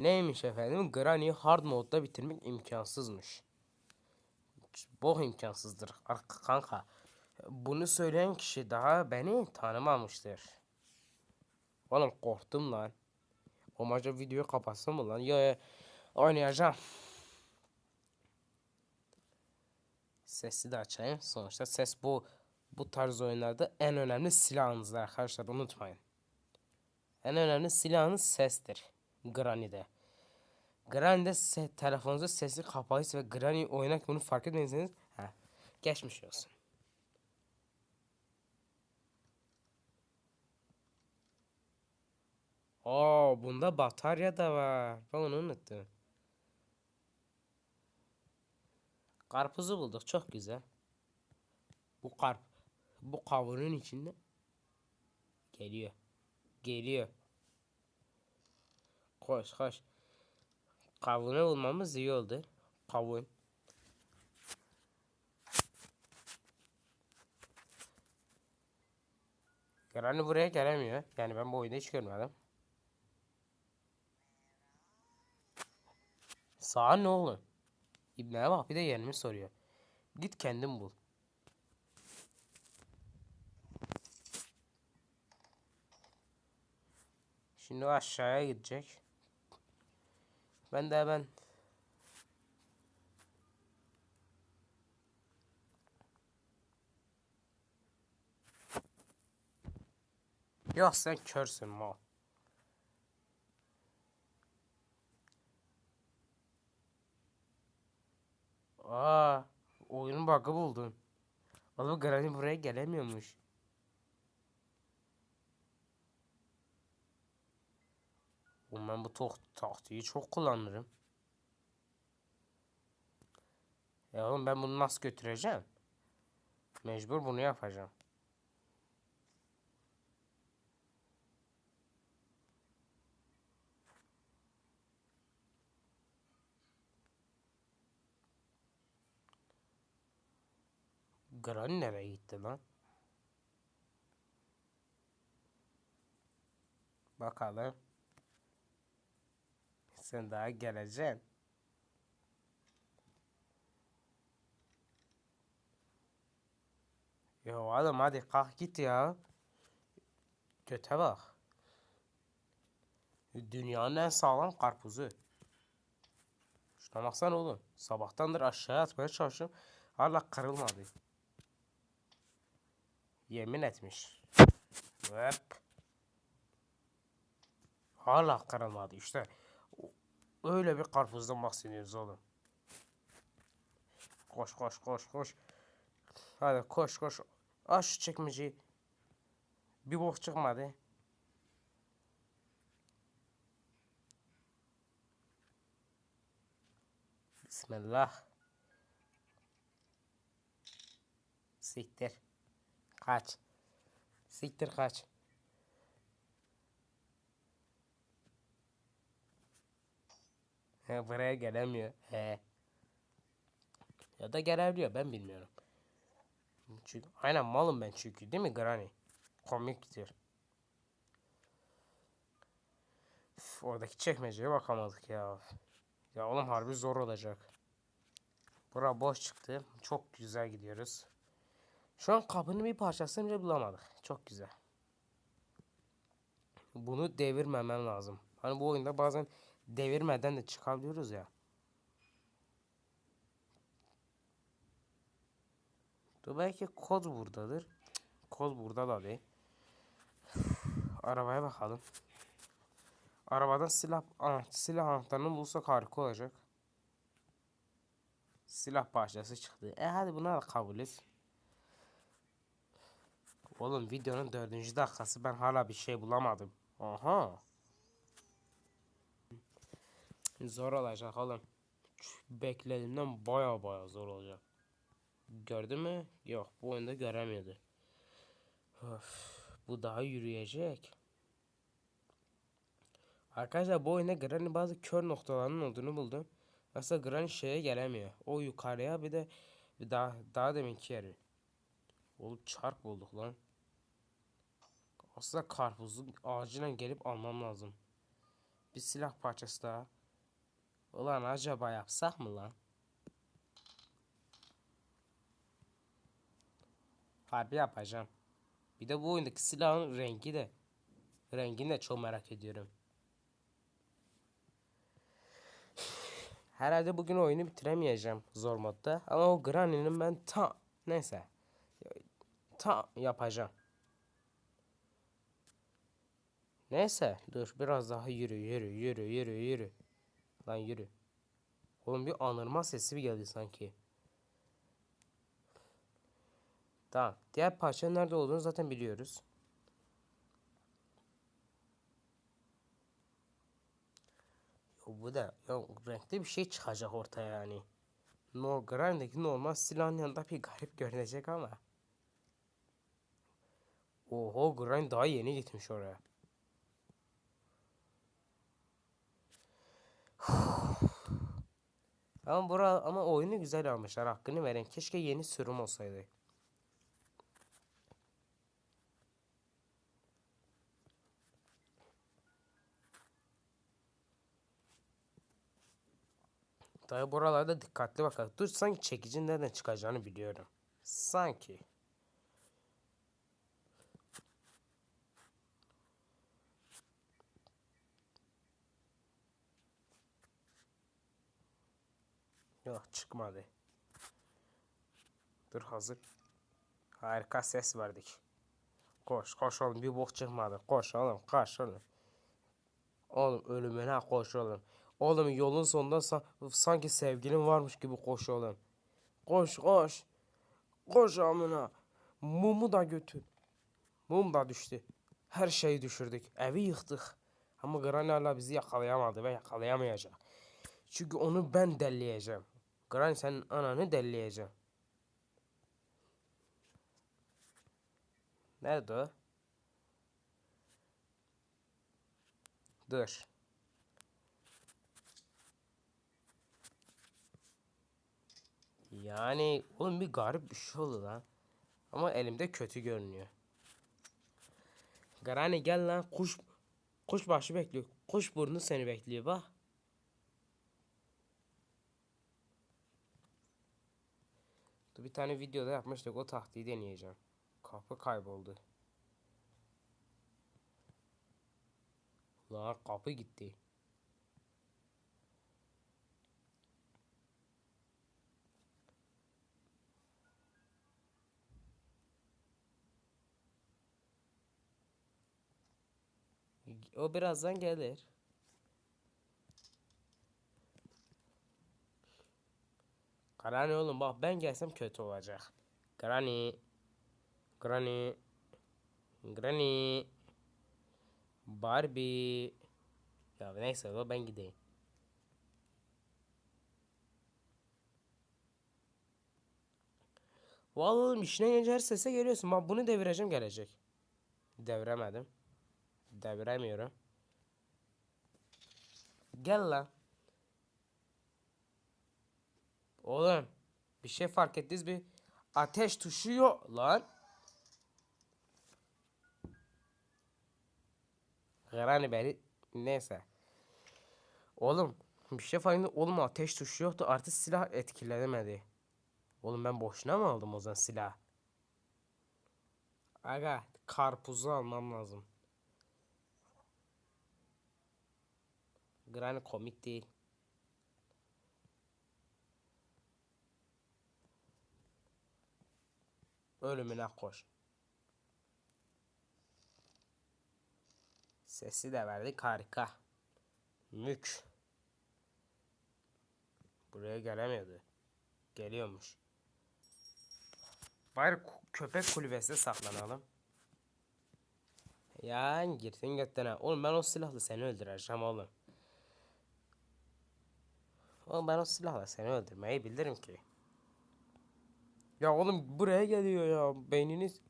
Neymiş efendim? Granny'yi hard modda bitirmek imkansızmış. Boh imkansızdır ar- kanka. Bunu söyleyen kişi daha beni tanımamıştır. Oğlum korktum lan. O maca videoyu kapatsam mı lan? Ya oynayacağım. Sesi de açayım. Sonuçta ses bu bu tarz oyunlarda en önemli silahınızdır arkadaşlar unutmayın. En önemli silahınız sestir. Granny'de. Granny'de se telefonunuzda sesi kapalıysa ve Granny oynak bunu fark etmediyseniz ha, geçmiş olsun. Aa bunda batarya da var. Ben onu unuttum. Karpuzu bulduk çok güzel. Bu karp bu kavunun içinde geliyor. Geliyor. Koş koş. Kavunu bulmamız iyi oldu. Kavun. Granny buraya gelemiyor. Yani ben bu oyunda hiç görmedim. Sağa ne oğlum? İbneye bak bir de yerimi soruyor. Git kendin bul. Şimdi aşağıya gidecek. Ben de hemen Yok sen körsün mal. Aa, oyunun bug'ı buldum. Oğlum Granny buraya gelemiyormuş. Ben bu tahtayı çok kullanırım. Ya oğlum ben bunu nasıl götüreceğim? Mecbur bunu yapacağım. Granny nereye gitti lan? Bakalım. Sen daha geleceksin. Ya oğlum hadi kalk git ya. Göte bak. Dünyanın en sağlam karpuzu. Şuna baksana oğlum. Sabahtandır aşağıya atmaya çalışıyorum. Hala kırılmadı. Yemin etmiş. Hop. Hala kırılmadı işte. Öyle bir karpuzdan bahsediyoruz oğlum. Koş koş koş koş. Hadi koş koş. Aç şu çekmeceyi. Bir bok çıkmadı. Bismillah. Siktir. Kaç. Siktir kaç. Buraya gelemiyor. He. Ya da gelebiliyor ben bilmiyorum. Çünkü, aynen malım ben çünkü değil mi Granny? Komiktir. Üf, oradaki çekmeceye bakamadık ya. Ya oğlum harbi zor olacak. Bura boş çıktı. Çok güzel gidiyoruz. Şu an kapının bir parçasını bile bulamadık. Çok güzel. Bunu devirmemem lazım. Hani bu oyunda bazen devirmeden de çıkabiliyoruz ya. Dur belki kod buradadır. Kod burada da değil. Arabaya bakalım. Arabadan silah ana, silah anahtarını bulsak harika olacak. Silah parçası çıktı. E hadi buna da kabul et. Oğlum videonun dördüncü dakikası ben hala bir şey bulamadım. Aha. Zor olacak oğlum. Beklediğimden baya baya zor olacak. Gördü mü? Yok bu oyunda göremiyordu. Öf, bu daha yürüyecek. Arkadaşlar bu oyunda Granny bazı kör noktalarının olduğunu buldum. Mesela Granny şeye gelemiyor. O yukarıya bir de bir daha daha deminki yeri. Oğlum çark bulduk lan. Aslında karpuzu acilen gelip almam lazım. Bir silah parçası daha. Ulan acaba yapsak mı lan? Harbi yapacağım. Bir de bu oyundaki silahın rengi de. Rengini de çok merak ediyorum. Herhalde bugün oyunu bitiremeyeceğim zor modda. Ama o Granny'nin ben ta neyse. Ta yapacağım. Neyse dur biraz daha yürü yürü yürü yürü yürü. Lan yürü. Oğlum bir anırma sesi bir geldi sanki. Tamam. Diğer parçanın nerede olduğunu zaten biliyoruz. Yo, bu da ya, renkli bir şey çıkacak ortaya yani. No, Grind'deki normal silahın yanında bir garip görünecek ama. Oho Grind daha yeni gitmiş oraya. Ama bura ama oyunu güzel almışlar hakkını verin. Keşke yeni sürüm olsaydı. Dayı buralarda dikkatli bakalım. Dur sanki çekicin nereden çıkacağını biliyorum. Sanki. Yok çıkmadı. Dur hazır. Harika ses verdik. Koş koş oğlum bir bok çıkmadı. Koş oğlum koş oğlum. Oğlum ölümüne koş oğlum. Oğlum yolun sonunda san sanki sevgilin varmış gibi koş oğlum. Koş koş. Koş amına. Mumu da götür. Mum da düştü. Her şeyi düşürdük. Evi yıktık. Ama Granny hala bizi yakalayamadı ve yakalayamayacak. Çünkü onu ben delleyeceğim. Granny senin ananı delleyeceğim. Nerede o? Dur. Yani oğlum bir garip bir şey oldu lan. Ama elimde kötü görünüyor. Granny gel lan kuş kuş başı bekliyor. Kuş burnu seni bekliyor bak. Dur bir tane videoda yapmıştık o taktiği deneyeceğim. Kapı kayboldu. Lan kapı gitti. O birazdan gelir. Granny oğlum bak ben gelsem kötü olacak. Granny. Granny. Granny. Barbie. Ya neyse o ben gideyim. Vallahi oğlum işine gelince her sese geliyorsun. Bak bunu devireceğim gelecek. Deviremedim. Deviremiyorum. Gel lan. Oğlum bir şey fark ettiniz bir ateş tuşu yok lan. Granny beni neyse. Oğlum bir şey fark ettim. Oğlum ateş tuşu yoktu artık silah etkilenemedi. Oğlum ben boşuna mı aldım o zaman silah? Aga karpuzu almam lazım. Granny komik değil. Ölümüne koş. Sesi de verdik harika. Mük. Buraya gelemiyordu. Geliyormuş. Bari köpek kulübesine saklanalım. Ya girsin götüne. Oğlum ben o silahla seni öldüreceğim oğlum. Oğlum ben o silahla seni öldürmeyi bilirim ki. Ya oğlum buraya geliyor ya. Beyniniz...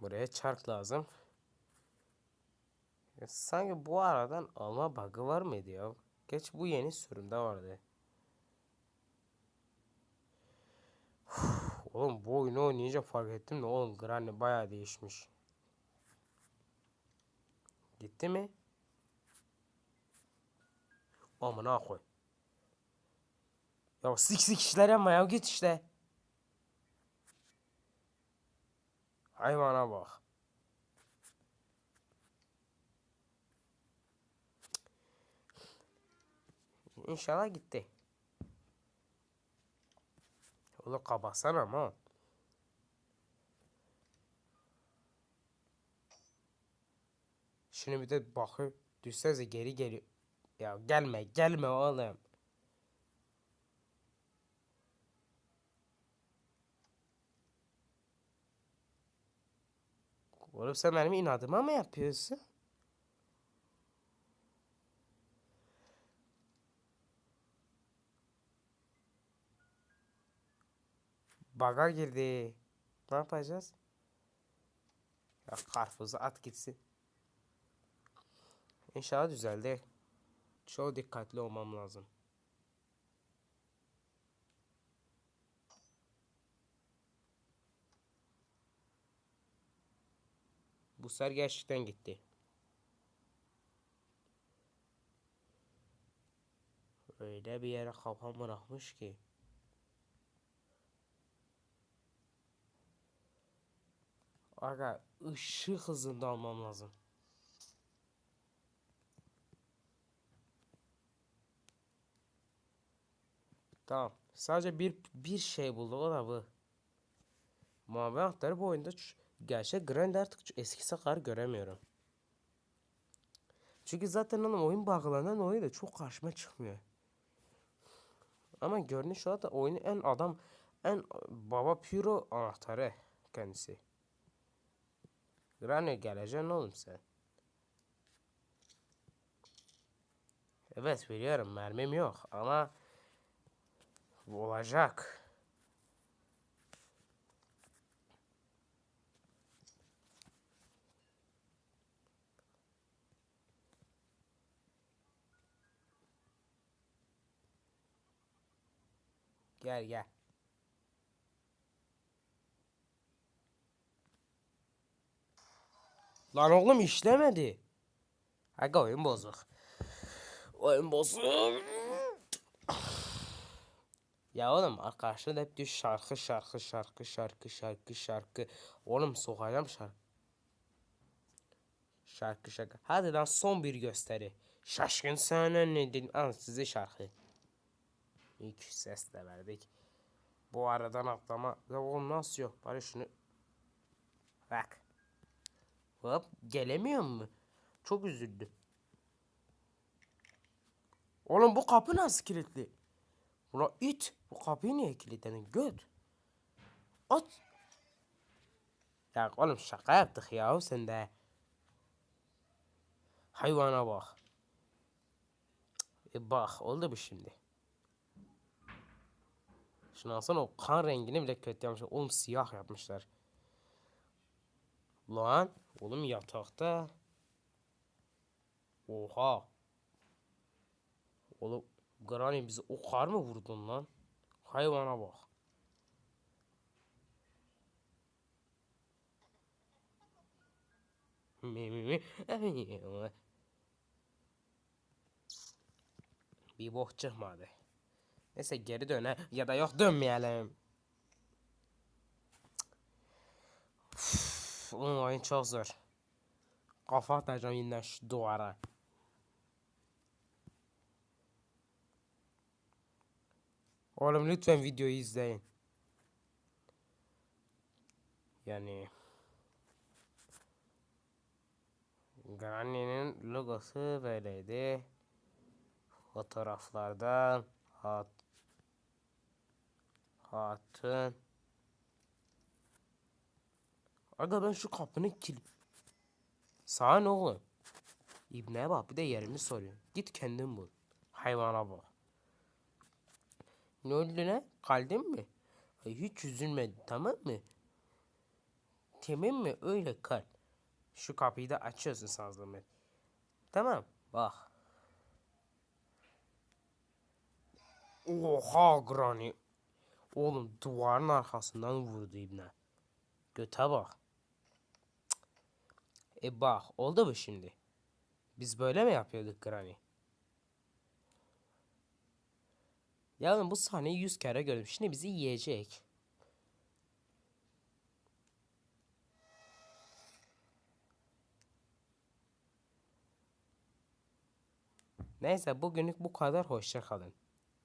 Buraya çark lazım. Ya sanki bu aradan alma bug'ı var mıydı ya? Geç bu yeni sürümde vardı. oğlum bu oyunu oynayınca fark ettim de oğlum Granny bayağı değişmiş. Gitti mi? Amına koy. Ya sik sik işler yapma ya git işte. Hayvana bak. İnşallah gitti. Oğlum kabatsana ama. Şimdi bir de bakıyor. Düşsenize geri geliyor. Ya gelme gelme oğlum. Oğlum sen benim inadıma mı yapıyorsun? Baga girdi. Ne yapacağız? Ya karpuzu at gitsin. İnşallah düzeldi. Çok dikkatli olmam lazım. Bu ser gerçekten gitti. Öyle bir yere kafam bırakmış ki. Aga ışık hızında almam lazım. Tamam. Sadece bir bir şey bulduk o da bu. Mavi anahtarı bu oyunda gerçek Grand artık eskisi kadar göremiyorum. Çünkü zaten oğlum oyun bug'lanan oyun da çok karşıma çıkmıyor. Ama görünüş olarak da oyunun en adam en baba puro anahtarı kendisi. Granny geleceksin oğlum sen. Evet biliyorum mermim yok ama olacak. Gel gel. Lan oğlum işlemedi. Aga oyun bozuk. Oyun bozuk. Ya oğlum arkadaşlar hep diyor şarkı şarkı şarkı şarkı şarkı şarkı. Oğlum sokacağım şarkı. Şarkı şarkı. Hadi lan son bir gösteri. Şaşkın sana ne dedim. Al size şarkı. İlk ses de verdik. Bu aradan atlama. Oğlum nasıl yok? Bari şunu. Bak. Hop gelemiyor mu? Çok üzüldüm. Oğlum bu kapı nasıl kilitli? Ulan it. Bu kapıyı niye kilitledin? Göt. At. Ya oğlum şaka yaptık ya sen de. Hayvana bak. E bak oldu bu şimdi. Şuna alsana o kan rengini bile kötü yapmışlar. Oğlum siyah yapmışlar. Lan oğlum yatakta. Oha. Oğlum Granny bizi o kar mı vurdun lan? Hayvana bak. Bir bok çıkmadı. Neyse geri döne ya da yok dönmeyelim. Oğlum oyun çok zor. Kafa atacağım yeniden şu duvara. Oğlum lütfen videoyu izleyin. Yani Granny'nin logosu böyleydi. Fotoğraflardan hat hatun Aga ben şu kapının kilit Sana ne oğlum? İbneye bak bir de yerimi soruyor. Git kendin bul. Hayvana bak. Ne oldu ne? Kaldın mı? Hiç üzülmedin tamam mı? Tamam mı? Öyle kal. Şu kapıyı da açıyorsun zahmet. Tamam. Bak. Oha Granny. Oğlum duvarın arkasından vurdu ibne. Göte bak. E bak oldu mu şimdi? Biz böyle mi yapıyorduk Granny? Yani bu sahneyi yüz kere gördüm. Şimdi bizi yiyecek. Neyse bugünlük bu kadar. Hoşça kalın.